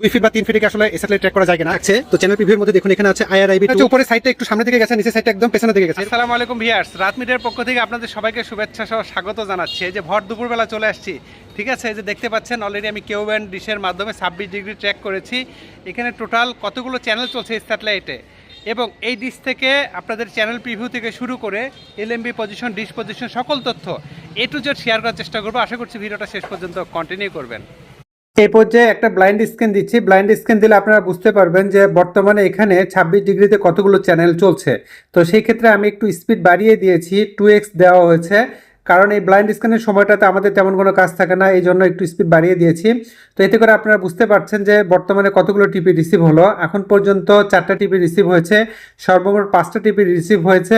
দুই ফিট বা তিন ফিটে আসলে স্যাটেলাইট ট্র্যাক করা যায় কিনা। আছে তো চ্যানেল প্রিভিউর মধ্যে দেখুন এখানে আছে আইআরআইবি উপরে সাইডটা একটু সামনে দিকে গেছে নিচের সাইডটা একদম পেছনের দিকে গেছে। আসসালামু আলাইকুম ভিয়ার্স রাত মিডিয়ার পক্ষ থেকে আপনাদের সবাইকে শুভেচ্ছা সহ স্বাগত জানাচ্ছি। এই যে ভর দুপুরবেলা চলে আসছি ঠিক আছে? এই যে দেখতে পাচ্ছেন অলরেডি আমি কেউ ব্যান্ড ডিশের মাধ্যমে ছাব্বিশ ডিগ্রি ট্র্যাক করেছি। এখানে টোটাল কতগুলো চ্যানেল চলছে স্যাটেলাইটে এবং এই ডিশ থেকে আপনাদের চ্যানেল প্রিভিউ থেকে শুরু করে L LMB position dish position সকল তথ্য এ টু জেড শেয়ার করার চেষ্টা করব। আশা করছি ভিডিওটা শেষ পর্যন্ত কন্টিনিউ করবেন। এই পর্যায়ে একটা ব্লাইন্ড স্ক্যান দিচ্ছি। ব্লাইন্ড স্ক্যান দিলে আপনারা বুঝতে পারবেন যে বর্তমানে এখানে ছাব্বিশ ডিগ্রিতে কতগুলো চ্যানেল চলছে। তো সেই ক্ষেত্রে আমি একটু স্পিড বাড়িয়ে দিয়েছি টু এক্স দেওয়া হয়েছে। কারণ এই ব্লাইন্ড স্ক্যানের সময়টাতে আমাদের তেমন কোনো কাজ থাকে না, এই জন্য একটু স্পিড বাড়িয়ে দিয়েছি। তো এতে করে আপনারা বুঝতে পারছেন যে বর্তমানে কতগুলো টিপি রিসিভ হলো। এখন পর্যন্ত চারটা টিপি রিসিভ হয়েছে, সর্বমোট পাঁচটা টিপি রিসিভ হয়েছে।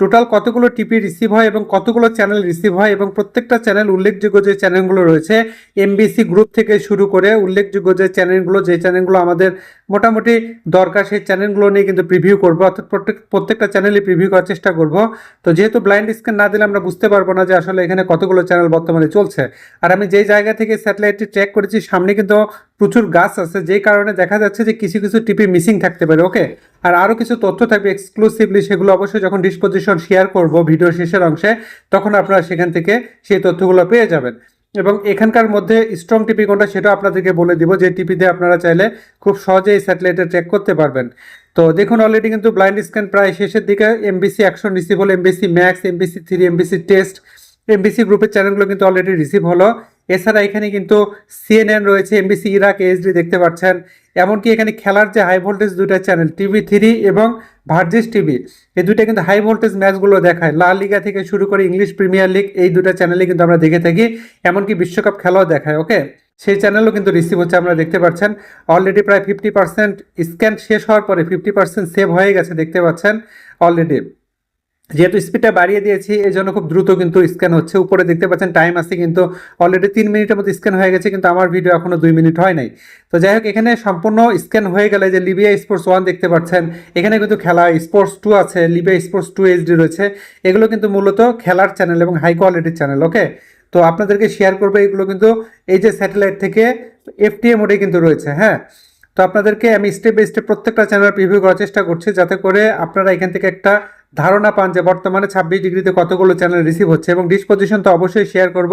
টোটাল কতগুলো টিপি রিসিভ হয় এবং কতগুলো চ্যানেল রিসিভ হয় এবং প্রত্যেকটা চ্যানেল উল্লেখযোগ্য যে চ্যানেলগুলো রয়েছে এমবিসি গ্রুপ থেকে শুরু করে উল্লেখযোগ্য যে চ্যানেলগুলো যে চ্যানেলগুলো আমাদের মোটামুটি দরকার সেই চ্যানেলগুলো নিয়ে কিন্তু প্রিভিউ করব। অর্থাৎ প্রত্যেক, প্রত্যেকটা চ্যানেলই প্রিভিউ করার চেষ্টা করব। তো যেহেতু ব্লাইন্ড স্ক্যান না দিলে আমরা বুঝতে পারব না যে আসলে এখানে কতগুলো চ্যানেল বর্তমানে চলছে। আর আমি যেই জায়গা থেকে স্যাটেলাইটটি ট্র্যাক করেছি, সামনে কিন্তু প্রচুর গাছ আছে, যেই কারণে দেখা যাচ্ছে যে কিছু কিছু টিপি মিসিং থাকতে পারে ওকে আর আরও কিছু তথ্য থাকবে এক্সক্লুসিভলি সেগুলো অবশ্যই যখন ডিসপোজিশন শেয়ার করব ভিডিও শেষের অংশে, তখন আপনারা সেখান থেকে সেই তথ্যগুলো পেয়ে যাবেন। এবং এখানকার মধ্যে স্ট্রং টিপি কোনটা সেটা আপনাদেরকে বলে দিব, যে টিপি দিয়ে আপনারা চাইলে খুব সহজে এই স্যাটেলাইটে ট্র্যাক করতে পারবেন। তো দেখুন অলরেডি কিন্তু ব্লাইন্ড স্ক্যান প্রায় শেষের দিকে এমবিসি অ্যাকশন রিসিভ হলো MBC max MBC three MBC test MBC গ্রুপের চ্যানেলগুলো কিন্তু অলরেডি রিসিভ হলো। এছাড়া এখানে কিন্তু সিএনএন রয়েছে এমবিসি ইরাক এইচডি দেখতে পাচ্ছেন। এমনকি এখানে খেলার যে হাই ভোল্টেজ দুইটা চ্যানেল টিভি থ্রি এবং ভার্জিস টিভি এই দুইটা কিন্তু হাই ভোল্টেজ ম্যাচগুলো দেখায়। লা লিগা থেকে শুরু করে ইংলিশ প্রিমিয়ার লিগ এই দুটো চ্যানেলে কিন্তু আমরা দেখে থাকি। এমনকি বিশ্বকাপ খেলাও দেখায় ওকে সেই চ্যানেলও কিন্তু রিসিভ হচ্ছে, আপনারা দেখতে পাচ্ছেন। অলরেডি প্রায় ফিফটি পার্সেন্ট স্ক্যান শেষ হওয়ার পরে ফিফটি পার্সেন্ট সেভ হয়ে গেছে, দেখতে পাচ্ছেন। অলরেডি যেহেতু স্পিডটা বাড়িয়ে দিয়েছি এই জন্য খুব দ্রুত কিন্তু স্ক্যান হচ্ছে। উপরে দেখতে পাচ্ছেন টাইম আছে কিন্তু অলরেডি তিন মিনিটের মতো স্ক্যান হয়ে গেছে, কিন্তু আমার ভিডিও এখনও দুই মিনিট হয় নাই। তো যাই হোক, এখানে সম্পূর্ণ স্ক্যান হয়ে গেলে যে লিবিয়া স্পোর্টস ওয়ান দেখতে পাচ্ছেন, এখানে কিন্তু খেলা স্পোর্টস টু আছে লিবিয়া স্পোর্টস টু এইচডি রয়েছে। এগুলো কিন্তু মূলত খেলার চ্যানেল এবং হাই কোয়ালিটির চ্যানেল ওকে তো আপনাদেরকে শেয়ার করবে, এগুলো কিন্তু এই যে স্যাটেলাইট থেকে এফটিএ মোডে কিন্তু রয়েছে হ্যাঁ? তো আপনাদেরকে আমি স্টেপ বাই স্টেপ প্রত্যেকটা চ্যানেল প্রিভিউ করার চেষ্টা করছি, যাতে করে আপনারা এখান থেকে একটা ধারণা পান যে বর্তমানে ছাব্বিশ ডিগ্রিতে কতগুলো চ্যানেল রিসিভ হচ্ছে এবং ডিসপোজিশন তো অবশ্যই শেয়ার করব।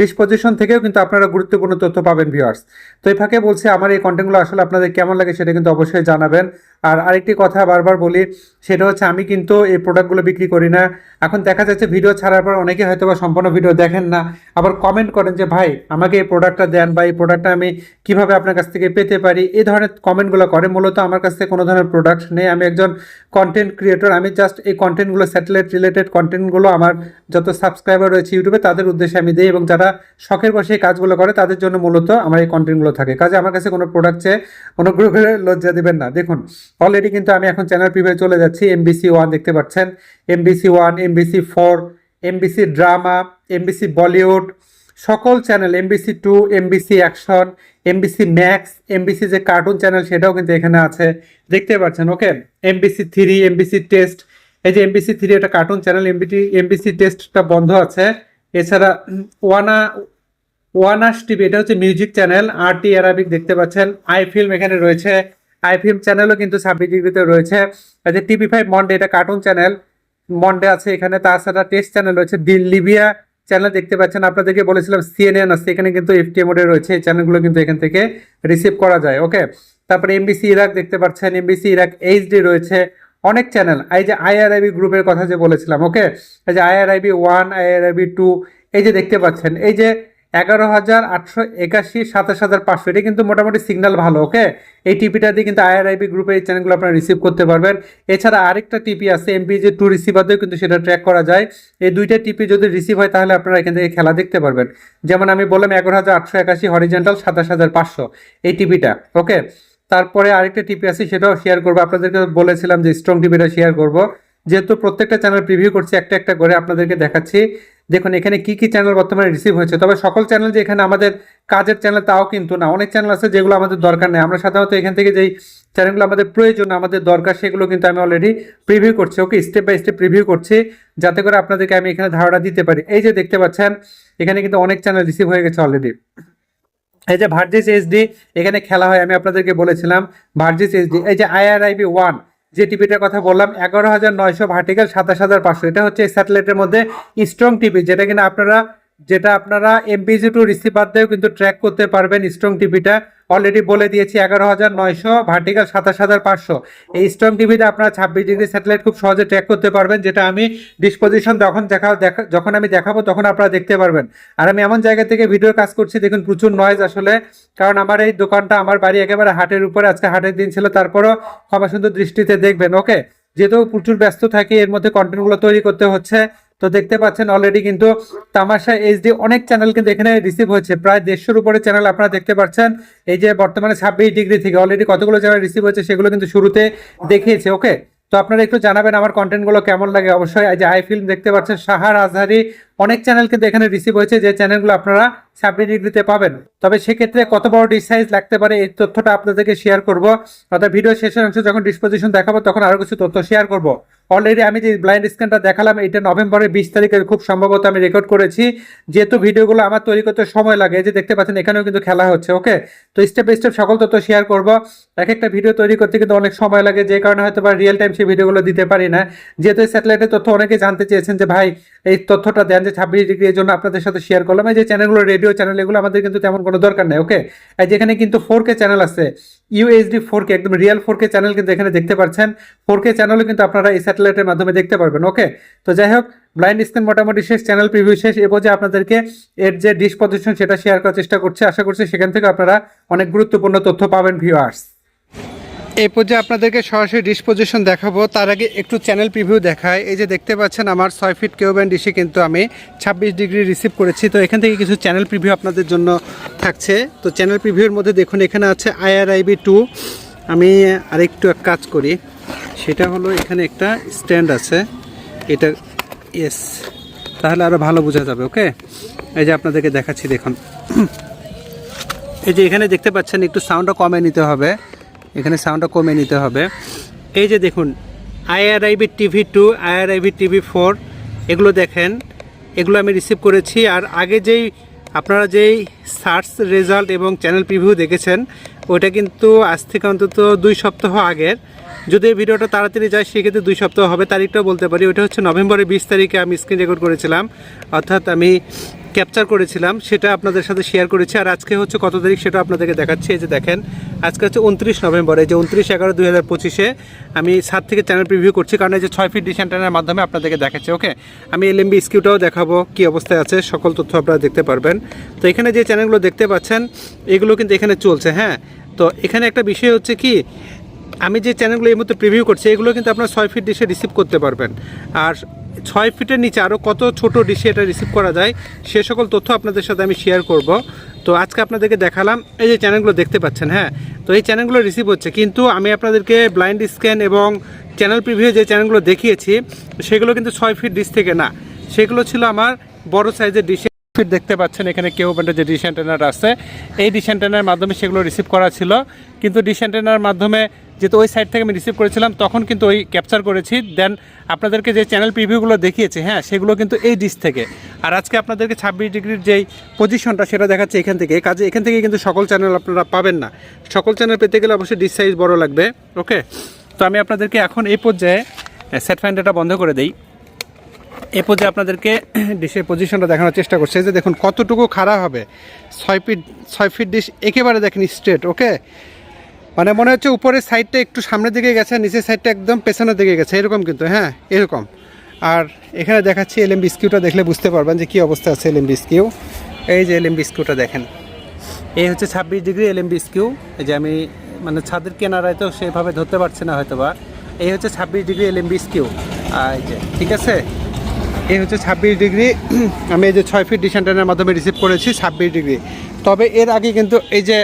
ডিসপোজিশন থেকেও কিন্তু আপনারা গুরুত্বপূর্ণ তথ্য পাবেন ভিউয়ার্স তো এই ফাঁকে বলছি, আমার এই কন্টেন্টগুলো আসলে আপনাদের কেমন লাগে সেটা কিন্তু অবশ্যই জানাবেন। আর আরেকটি কথা বারবার বলি, সেটা হচ্ছে আমি কিন্তু এই প্রোডাক্টগুলো বিক্রি করি না। এখন দেখা যাচ্ছে ভিডিও ছাড়ার পর অনেকে হয়তো বা সম্পূর্ণ ভিডিও দেখেন না, আবার কমেন্ট করেন যে, ভাই, আমাকে এই প্রোডাক্টটা দেন বা এই প্রোডাক্টটা আমি কীভাবে আপনার কাছ থেকে পেতে পারি? এই ধরনের কমেন্টগুলো করে। মূলত আমার কাছ থেকে কোনো ধরনের প্রোডাক্ট নেই। আমি একজন কন্টেন্ট ক্রিয়েটর আমি জাস্ট এই কন্টেন্টগুলো স্যাটেলাইট রিলেটেড কন্টেন্টগুলো আমার যত সাবস্ক্রাইবার রয়েছে ইউটিউবে তাদের উদ্দেশ্যে আমি দিই এবং যারা শখের বসে এই কাজগুলো করে, তাদের জন্য মূলত আমার এই কন্টেন্টগুলো থাকে। কাজে আমার কাছে কোনো প্রোডাক্ট চেয়ে অনুগ্রহ করে লজ্জা দেবেন না। দেখুন অলরেডি কিন্তু আমি এখন চ্যানেল প্রিভিউ চলে যাচ্ছি এমবিসি ওয়ান দেখতে পাচ্ছেন MBC one MBC four MBC drama MBC Bollywood সকল channel MBC two MBC action MBC max MBC যে কার্টুন চ্যানেল সেটাও কিন্তু এখানে আছে দেখতে পাচ্ছেন okay MBC three MBC test এই যে এমবিসি থ্রি একটা কার্টুন চ্যানেল এমবিটি এমবিসি টেস্টটা বন্ধ আছে এছাড়া ওয়ানা ওয়ানাস টিভি এটা হচ্ছে music channel R T Arabic দেখতে পাচ্ছেন আই ফিল্ম এখানে রয়েছে আই ফিল্ম চ্যানেলও কিন্তু ছাব্বিশ ডিগ্রিতে রয়েছে। যে টিভি ফাইভ মন্ডে, এটা কার্টুন চ্যানেল মন্ডে আছে এখানে। তাছাড়া টেস্ট চ্যানেল রয়েছে, দিল লিবিয়া চ্যানেল দেখতে পাচ্ছেন। আপনাদেরকে বলেছিলাম সিএনএন আছে, এখানে কিন্তু এফটিএ মোডে রয়েছে। এই চ্যানেলগুলো কিন্তু এখান থেকে রিসিভ করা যায়, ওকে? তারপরে এমবিসি ইরাক দেখতে পাচ্ছেন। এমবিসি ইরাক এইচডি রয়েছে, অনেক চ্যানেল। এই যে আইআরআইবি গ্রুপের কথা যে বলেছিলাম, ওকে? এই যে আইআরআইবি ওয়ান, আইআরআইবি টু, এই যে দেখতে পাচ্ছেন। এই যে এগারো হাজার আটশো একাশি, সাতাশ হাজার পাঁচশো। এটা কিন্তু মোটামুটি সিগন্যাল ভালো ওকে এই টিপিটা দিয়ে কিন্তু আইআরআইবি গ্রুপের এই চ্যানেলগুলো আপনারা রিসিভ করতে পারবেন। এছাড়া আরেকটা টিপি আছে এমপি যে টু রিসিভার দিয়েও কিন্তু সেটা ট্র্যাক করা যায়। এই দুইটা টিপি যদি রিসিভ হয়, তাহলে আপনারা এখান থেকে খেলা দেখতে পারবেন। যেমন আমি বললাম, এগারো হাজার আটশো একাশি হরিজেন্টাল সাতাশ হাজার পাঁচশো, এই টিপিটা ওকে তারপরে আরেকটা টিপি আছে, সেটাও শেয়ার করব। আপনাদেরকে বলেছিলাম যে স্ট্রং টিপিটা শেয়ার করব। যেহেতু প্রত্যেকটা চ্যানেল প্রিভিউ করছি, একটা একটা করে আপনাদেরকে দেখাচ্ছি। দেখুন, এখানে কি কি চ্যানেল বর্তমানে রিসিভ হয়েছে? তবে সকল চ্যানেল যে এখানে আমাদের কাজের চ্যানেল তাও কিন্তু না। অনেক চ্যানেল আছে যেগুলো আমাদের দরকার নেই। আমরা সাধারণত এখান থেকে যেই চ্যানেলগুলো আমাদের প্রয়োজন, আমাদের দরকার, সেগুলো কিন্তু আমি অলরেডি প্রিভিউ করছি। Okay step by step preview করছি, যাতে করে আপনাদেরকে আমি এখানে ধারণা দিতে পারি। এই যে দেখতে পাচ্ছেন, এখানে কিন্তু অনেক চ্যানেল রিসিভ হয়ে গেছে অলরেডি এই যে ভার্জিস এইচডি এখানে খেলা হয়, আমি আপনাদেরকে বলেছিলাম ভার্জিস এইচডি এই যে আইআরআইবি ওয়ান যে টিভিটার কথা বললাম, এগারো হাজার নয়শো ভার্টিক্যাল সাতাশ হাজার পাঁচশো। এটা হচ্ছে স্যাটেলাইটের মধ্যে স্ট্রং টিভি যেটা কিনা আপনারা যেটা আপনারা এমপিজি টু রিসিভার দিয়েও কিন্তু ট্র্যাক করতে পারবেন স্ট্রং টিভিটা অলরেডি বলে দিয়েছি এগারো হাজার নয়শো ভার্টিক্যাল সাতাশ হাজার পাঁচশো। এই স্ট্রং টিভিতে আপনারা ছাব্বিশ ডিগ্রি স্যাটেলাইট খুব সহজে ট্র্যাক করতে পারবেন, যেটা আমি ডিসপোজিশন যখন দেখা দেখা, যখন আমি দেখাবো তখন আপনারা দেখতে পারবেন। আর আমি এমন জায়গা থেকে ভিডিও কাজ করছি, দেখুন প্রচুর নয়েজ আসলে, কারণ আমার এই দোকানটা আমার বাড়ি একেবারে হাটের উপরে, আজকে হাটের দিন ছিল, তারপরও ক্ষমা সুন্দর দৃষ্টিতে দেখবেন ওকে যেহেতু প্রচুর ব্যস্ত থাকি, এর মধ্যে কন্টেন্টগুলো তৈরি করতে হচ্ছে তো দেখতে পাচ্ছেন অলরেডি কিন্তু তামাশা এইচডি অনেক চ্যানেল কিন্তু এখানে রিসিভ হয়েছে। প্রায় দেড়শোর উপরে চ্যানেল আপনারা দেখতে পাচ্ছেন। এই যে বর্তমানে ছাব্বিশ ডিগ্রি থেকে অলরেডি কতগুলো চ্যানেল রিসিভ হয়েছে সেগুলো কিন্তু শুরুতে দেখিয়েছে ওকে তো আপনারা একটু জানাবেন আমার কন্টেন্টগুলো কেমন লাগে? অবশ্যই এই যে আই ফিল্ম দেখতে পাচ্ছেন, সাহার আজহারি অনেক চ্যানেল কিন্তু এখানে রিসিভ হয়েছে যে চ্যানেলগুলো আপনারা ছাব্বিশ ডিগ্রিতে পাবেন। তবে সেক্ষেত্রে কত বড় ডিস সাইজ লাগতে পারে এই তথ্যটা আপনাদেরকে শেয়ার করব। অর্থাৎ ভিডিও শেষের অংশ যখন ডিসপোজিশন দেখাবো, তখন আরও কিছু তথ্য শেয়ার করব। অলরেডি আমি যে ব্লাইন্ড স্ক্যানটা দেখালাম, এটা নভেম্বরের বিশ তারিখে খুব সম্ভবত আমি রেকর্ড করেছি। যেহেতু ভিডিওগুলো আমার তৈরি করতে সময় লাগে যে দেখতে পাচ্ছেন এখানেও কিন্তু খেলা হচ্ছে ওকে তো স্টেপ বাই স্টেপ সকল তথ্য শেয়ার করব। এক একটা ভিডিও তৈরি করতে কিন্তু অনেক সময় লাগে, যে কারণে হয়তো বা রিয়েল টাইম সেই ভিডিওগুলো দিতে পারি না। যেহেতু স্যাটেলাইটের তথ্য অনেকে জানতে চেয়েছেন যে, ভাই, এই তথ্যটা দেন যে ছাব্বিশ ডিগ্রি এর জন্য আপনাদের সাথে শেয়ার করলাম। এই যে চ্যানেলগুলো রেডিও চ্যানেল এগুলো আমাদের কিন্তু তেমন কোনো দরকার নেই ওকে এই যেখানে কিন্তু ফোর কে চ্যানেল আছে ইউএসডি ফোর কে একদম রিয়েল ফোর কে চ্যানেল কিন্তু এখানে দেখতে পাচ্ছেন। ফোর কে চ্যানেলও কিন্তু আপনারা এই স্যাটেলাইটের মাধ্যমে দেখতে পারবেন ওকে তো যাই হোক ব্লাইন্ড স্ক্যান মোটামুটি শেষ চ্যানেল প্রিভিউ শেষ, এ পর্যায়ে আপনাদেরকে এর যে ডিসপোজিশন সেটা শেয়ার করার চেষ্টা করছে। আশা করছি সেখান থেকে আপনারা অনেক গুরুত্বপূর্ণ তথ্য পাবেন ভিউয়ার্স এই পর্যায়ে আপনাদেরকে সরাসরি ডিসপোজিশন দেখাবো। তার আগে একটু চ্যানেল প্রিভিউ দেখায় এই যে দেখতে পাচ্ছেন, আমার ছয় ফিট কেউ ব্যান্ড ডিশে কিন্তু আমি ছাব্বিশ ডিগ্রি রিসিভ করেছি। তো এখান থেকে কিছু চ্যানেল প্রিভিউ আপনাদের জন্য থাকছে। তো চ্যানেল প্রিভিউর মধ্যে দেখুন, এখানে আছে আইআরআইবি টু আমি আরেকটু এক কাজ করি। সেটা হলো এখানে একটা স্ট্যান্ড আছে। এটা এস তাহলে আরও ভালো বোঝা যাবে ওকে এই যে আপনাদেরকে দেখাচ্ছি, দেখুন। এই যে এখানে দেখতে পাচ্ছেন, একটু সাউন্ডটা কমে নিতে হবে। এখানে সাউন্ডটা কমে নিতে হবে। এই যে দেখুন IRIB TV two IRIB TV four এগুলো দেখেন, এগুলো আমি রিসিভ করেছি। আর আগে যেই, আপনারা যেই সার্চ রেজাল্ট এবং চ্যানেল প্রিভিউ দেখেছেন, ওইটা কিন্তু আজ থেকে অন্তত দুই সপ্তাহ আগের। যদি এই ভিডিওটা তাড়াতাড়ি যায়, সেক্ষেত্রে দুই সপ্তাহ হবে, তারিখটাও বলতে পারি। ওটা হচ্ছে নভেম্বরের বিশ তারিখে আমি স্ক্রিন রেকর্ড করেছিলাম। অর্থাৎ আমি ক্যাপচার করেছিলাম, সেটা আপনাদের সাথে শেয়ার করেছি। আর আজকে হচ্ছে কত তারিখ সেটা আপনাদেরকে দেখাচ্ছি। এই যে দেখেন, আজকে হচ্ছে উনত্রিশ নভেম্বর, এই যে উনত্রিশ এগারো দুই হাজার পঁচিশে আমি সাত থেকে চ্যানেল প্রিভিউ করছি, কারণ এই যে ছয় ফিট ডিসেন্টারের মাধ্যমে আপনাদেরকে দেখাচ্ছে ওকে আমি এলএমবি স্কিউটাও দেখাবো, কী অবস্থায় আছে, সকল তথ্য আপনারা দেখতে পারবেন। তো এখানে যে চ্যানেলগুলো দেখতে পাচ্ছেন, এগুলো কিন্তু এখানে চলছে হ্যাঁ? তো এখানে একটা বিষয় হচ্ছে কি, আমি যে চ্যানেলগুলো এই মুহূর্তে প্রিভিউ করছি, এগুলো কিন্তু আপনার ছয় ফিট ডিশে রিসিভ করতে পারবেন। আর ছয় ফিটের নিচে আরও কত ছোট ডিশে এটা রিসিভ করা যায়, সে সকল তথ্য আপনাদের সাথে আমি শেয়ার করব। তো আজকে আপনাদেরকে দেখালাম, এই যে চ্যানেলগুলো দেখতে পাচ্ছেন হ্যাঁ? তো এই চ্যানেলগুলো রিসিভ হচ্ছে, কিন্তু আমি আপনাদেরকে ব্লাইন্ড স্ক্যান এবং চ্যানেল প্রিভিউ যে চ্যানেলগুলো দেখিয়েছি, সেগুলো কিন্তু ছয় ফিট ডিশ থেকে না। সেগুলো ছিল আমার বড় সাইজের ডিশে ফিট দেখতে পাচ্ছেন, এখানে কেউ ব্যান্ডের যে ডিশ অ্যান্টেনার আছে। এই ডিশ অ্যান্টেনার মাধ্যমে সেগুলো রিসিভ করা ছিল। কিন্তু ডিশ অ্যান্টেনার মাধ্যমে যেহেতু ওই সাইড থেকে আমি রিসিভ করেছিলাম, তখন কিন্তু ওই ক্যাপচার করেছি। দেন আপনাদেরকে যে চ্যানেল প্রিভিউগুলো দেখিয়েছে হ্যাঁ সেগুলো কিন্তু এই ডিশ থেকে। আর আজকে আপনাদেরকে ছাব্বিশ ডিগ্রির যেই পজিশনটা সেটা দেখাচ্ছে এখান থেকে। কাজে এখান থেকে কিন্তু সকল চ্যানেল আপনারা পাবেন না। সকল চ্যানেল পেতে গেলে অবশ্যই ডিশ সাইজ বড় লাগবে ওকে তো আমি আপনাদেরকে এখন এই পর্যায়ে সেট ফাইন্ডারটা বন্ধ করে দেই। এ পর্যায়ে আপনাদেরকে ডিশের পজিশনটা দেখানোর চেষ্টা করছে। যে দেখুন, কতটুকু খারাপ হবে। ছয় ফিট ছয় ফিট ডিশ একেবারে দেখেন স্ট্রেট ওকে মানে মনে হচ্ছে উপরের সাইডটা একটু সামনের দিকে গেছে, নিচের সাইডটা একদম পেছনের দিকে গেছে। এরকম কিন্তু হ্যাঁ এরকম। আর এখানে দেখাচ্ছি এলএম বিস্কিউটা দেখলে বুঝতে পারবেন যে কী অবস্থা আছে এলএম বিস্কিউ এই যে এলএম বিস্কিউটা দেখেন। এই হচ্ছে ছাব্বিশ ডিগ্রি এলএম বিস্কিউ এই যে আমি মানে ছাদের কেনারায় তো সেভাবে ধরতে পারছি না হয়তো বা এই হচ্ছে ছাব্বিশ ডিগ্রি এলএম বিস্কিউ এই যে, ঠিক আছে? এই হচ্ছে ছাব্বিশ ডিগ্রি। আমি এই যে ছয় ফিট ডিসেন্টারের মাধ্যমে রিসিভ করেছি ছাব্বিশ ডিগ্রি। তবে এর আগে কিন্তু এই যে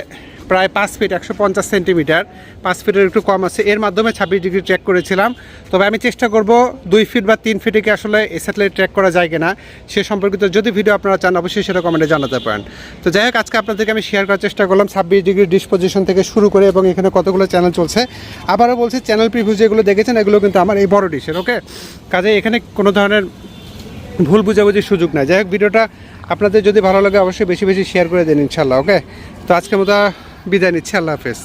প্রায় পাঁচ ফিট একশো পঞ্চাশ সেন্টিমিটার পাঁচ ফিটের একটু কম আছে। এর মাধ্যমে ছাব্বিশ ডিগ্রি ট্র্যাক করেছিলাম। তবে আমি চেষ্টা করব দুই ফিট বা তিন ফিটে কি আসলে এই স্যাটেলাইট ট্র্যাক করা যায় কিনা, সে সম্পর্কিত যদি ভিডিও আপনারা চান, অবশ্যই সেটা কমেন্টে জানাতে পারেন। তো যাই হোক, আজকে আপনাদেরকে আমি শেয়ার করার চেষ্টা করলাম ছাব্বিশ ডিগ্রি ডিসপোজিশন থেকে শুরু করে এবং এখানে কতগুলো চ্যানেল চলছে। আবারও বলছি চ্যানেল প্রিভিউ যেগুলো দেখেছেন, এগুলো কিন্তু আমার এই বড় ডিশের ওকে কাজে এখানে কোনো ধরনের ভুল বুঝাবুঝির সুযোগ নাই। যাই হোক, ভিডিওটা আপনাদের যদি ভালো লাগে অবশ্যই বেশি বেশি শেয়ার করে দিন ইনশাল্লাহ ওকে তো আজকের মতো বিদায় নিচ্ছি, আল্লাহ হাফেজ।